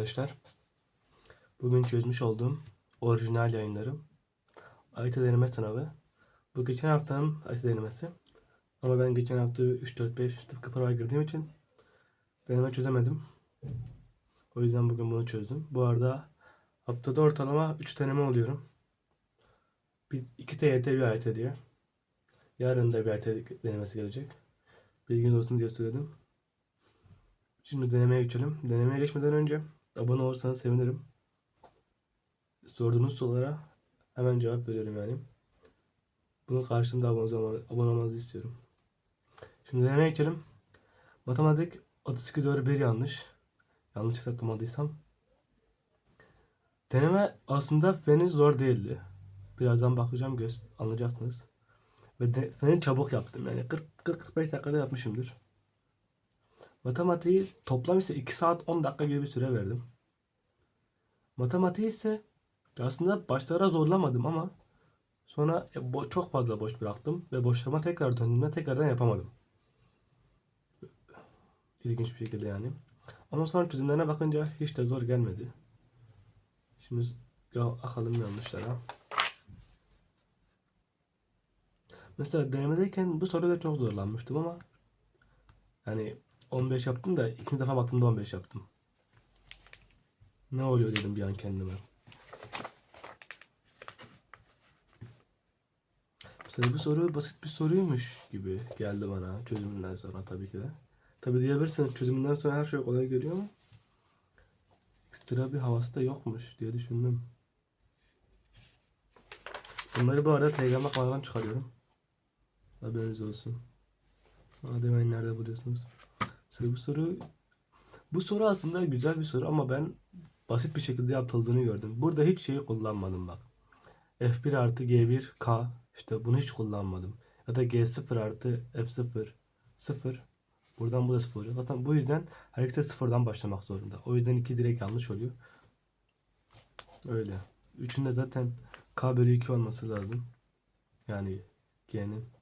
arkadaşlar. Bugün çözmüş olduğum orijinal yayınlarım. AYT deneme sınavı. Bu geçen haftanın AYT denemesi. Ama ben geçen hafta 3 4 5 tıpkı provaya girdiğim için deneme çözemedim. O yüzden bugün bunu çözdüm. Bu arada haftada ortalama 3 deneme oluyorum. Bir, iki TYT bir AYT diye. Yarın da bir AYT denemesi gelecek. Bilginiz olsun diye söyledim. Şimdi denemeye geçelim. Denemeye geçmeden önce abone olursanız sevinirim. Sorduğunuz sorulara hemen cevap veriyorum yani. Bunun karşılığında abone, abone olmanızı istiyorum. Şimdi denemeye geçelim. Matematik 32 doğru 1 yanlış. Yanlış hesaplamadıysam. Deneme aslında feni zor değildi. Birazdan bakacağım göz anlayacaksınız. Ve de, feni çabuk yaptım yani 40-45 dakikada yapmışımdır. Matematiği toplam ise 2 saat 10 dakika gibi bir süre verdim. Matematiği ise aslında başlara zorlamadım ama sonra e, çok fazla boş bıraktım ve boşlama tekrar döndüğümde tekrardan yapamadım. İlginç bir şekilde yani. Ama sonra çözümlerine bakınca hiç de zor gelmedi. Şimdi ya bakalım yanlışlara. Mesela denemedeyken bu soruda çok zorlanmıştım ama yani 15 yaptım da ikinci defa baktığımda 15 yaptım. Ne oluyor dedim bir an kendime. Mesela bu soru basit bir soruymuş gibi geldi bana çözümünden sonra tabii ki de. Tabii diyebilirsiniz çözümünden sonra her şey kolay geliyor ama ekstra bir havası da yokmuş diye düşündüm. Bunları bu arada Telegram'a kanaldan çıkarıyorum. Haberiniz olsun. Madem beni nerede buluyorsunuz? Mesela bu soru bu soru aslında güzel bir soru ama ben basit bir şekilde yapıldığını gördüm. Burada hiç şeyi kullanmadım bak. F1 artı G1 K işte bunu hiç kullanmadım. Ya da G0 artı F0 0 Buradan bu da 0 oluyor. Zaten bu yüzden de sıfırdan başlamak zorunda. O yüzden iki direkt yanlış oluyor. Öyle. Üçünde zaten K bölü 2 olması lazım. Yani G'nin.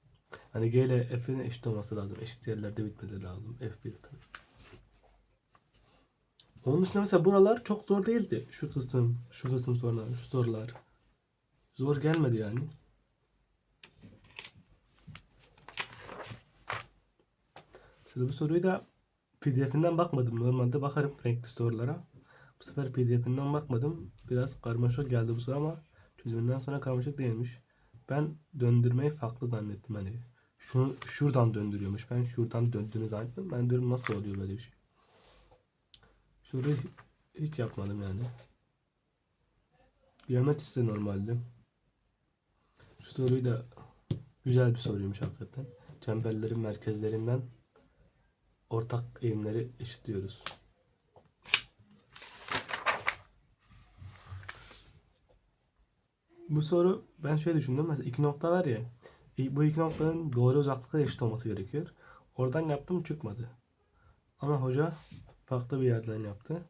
Hani G ile F'in eşit olması lazım. Eşit yerlerde bitmeleri lazım. F1 tabii. Onun dışında mesela buralar çok zor değildi. Şu kısım, şu kısım sorular, şu sorular. Zor gelmedi yani. Mesela bu soruyu da PDF'inden bakmadım. Normalde bakarım renkli sorulara. Bu sefer PDF'inden bakmadım. Biraz karmaşık geldi bu soru ama çözümünden sonra karmaşık değilmiş. Ben döndürmeyi farklı zannettim hani. Şunu şuradan döndürüyormuş. Ben şuradan döndüğünü zannettim. Ben diyorum nasıl oluyor böyle bir şey. Şurayı hiç yapmadım yani. Geometrisi de normalde. Şu soruyu da güzel bir soruymuş hakikaten. Çemberlerin merkezlerinden ortak eğimleri eşitliyoruz. Bu soru ben şöyle düşündüm. Mesela iki nokta var ya. e, Bu iki noktanın doğru uzaklıkları eşit olması gerekiyor. Oradan yaptım çıkmadı. Ama hoca farklı bir yerden yaptı.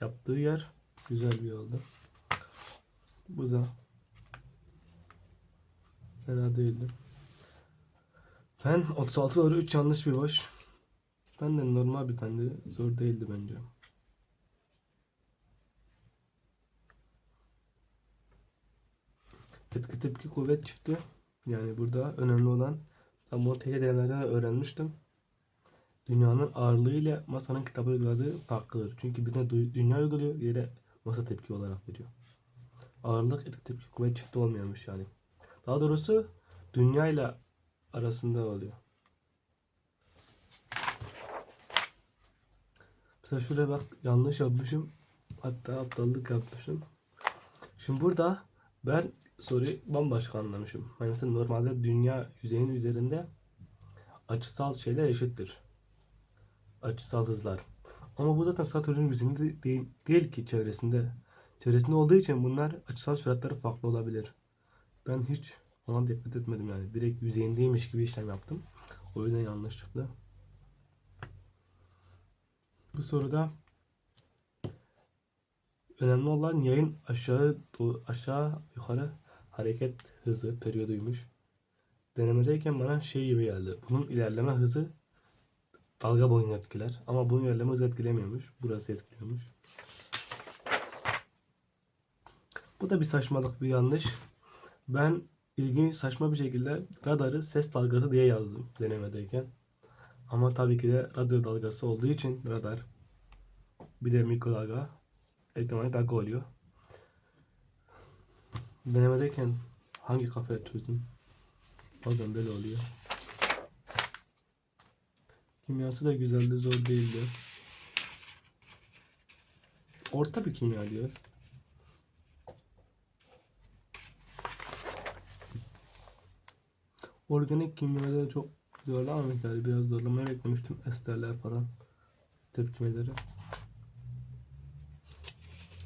Yaptığı yer güzel bir yoldu. Bu da fena değildi. Ben 36 doğru 3 yanlış bir boş. Ben de normal bir fendi. Zor değildi bence. Etki tepki kuvvet çifti. Yani burada önemli olan tam bunu TYT denemelerden de öğrenmiştim. Dünyanın ağırlığı ile masanın kitaba uyguladığı farklıdır. Çünkü birine dü- dünya uyguluyor, diğeri masa tepki olarak veriyor. Ağırlık etki tepki kuvvet çifti olmuyormuş yani. Daha doğrusu dünya ile arasında oluyor. Mesela şuraya bak yanlış yapmışım. Hatta aptallık yapmışım. Şimdi burada ben soruyu bambaşka anlamışım. Yani mesela normalde dünya yüzeyinin üzerinde açısal şeyler eşittir. Açısal hızlar. Ama bu zaten Satürn'ün yüzeyinde değil, değil ki çevresinde. Çevresinde olduğu için bunlar açısal süratleri farklı olabilir. Ben hiç ona dikkat etmedim yani. Direkt yüzeyindeymiş gibi işlem yaptım. O yüzden yanlış çıktı. Bu soruda önemli olan yayın aşağı aşağı yukarı hareket hızı periyoduymuş. Denemedeyken bana şey gibi geldi. Bunun ilerleme hızı dalga boyunu etkiler. Ama bunun ilerleme hızı etkilemiyormuş. Burası etkiliyormuş. Bu da bir saçmalık, bir yanlış. Ben ilginç saçma bir şekilde radarı ses dalgası diye yazdım denemedeyken. Ama tabii ki de radyo dalgası olduğu için radar bir de mikrodalga elektromagnetik dalga oluyor. Denemedeyken hangi kafaya çözdüm? Bazen böyle oluyor. Kimyası da güzeldi, zor değildi. Orta bir kimya diyoruz. Organik kimyada çok zorlama mesela biraz zorlamayı beklemiştim. Esterler falan tepkimeleri.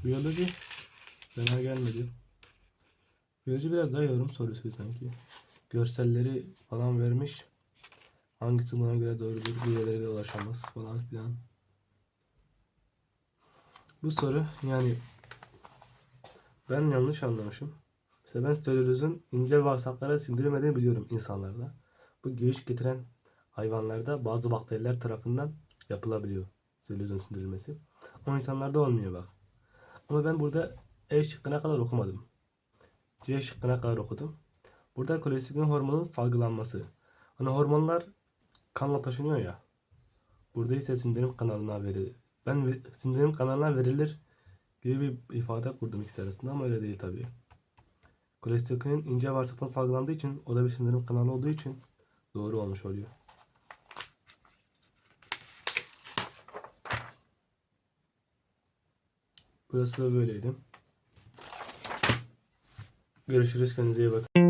Biyoloji fena gelmedi. Biyoloji biraz daha yorum sorusu sanki. Görselleri falan vermiş. Hangisi buna göre doğrudur, diğerleri de ulaşamaz falan filan. Bu soru yani ben yanlış anlamışım. Mesela ben selülozun ince bağırsaklara sindirilmediğini biliyorum insanlarda. Bu göğüs getiren hayvanlarda bazı bakteriler tarafından yapılabiliyor selülozun sindirilmesi. Ama insanlarda olmuyor bak. Ama ben burada E şıkkına kadar okumadım. C şıkkına kadar okudum. Burada kolesterin hormonun salgılanması. Hani hormonlar kanla taşınıyor ya. Burada ise sindirim kanalına verilir. Ben sindirim kanalına verilir gibi bir ifade kurdum ikisi arasında ama öyle değil tabii. Kolesteronin ince bağırsaktan salgılandığı için o da bir sindirim kanalı olduğu için doğru olmuş oluyor. Burası da böyleydi. Görüşürüz kendinize iyi bakın.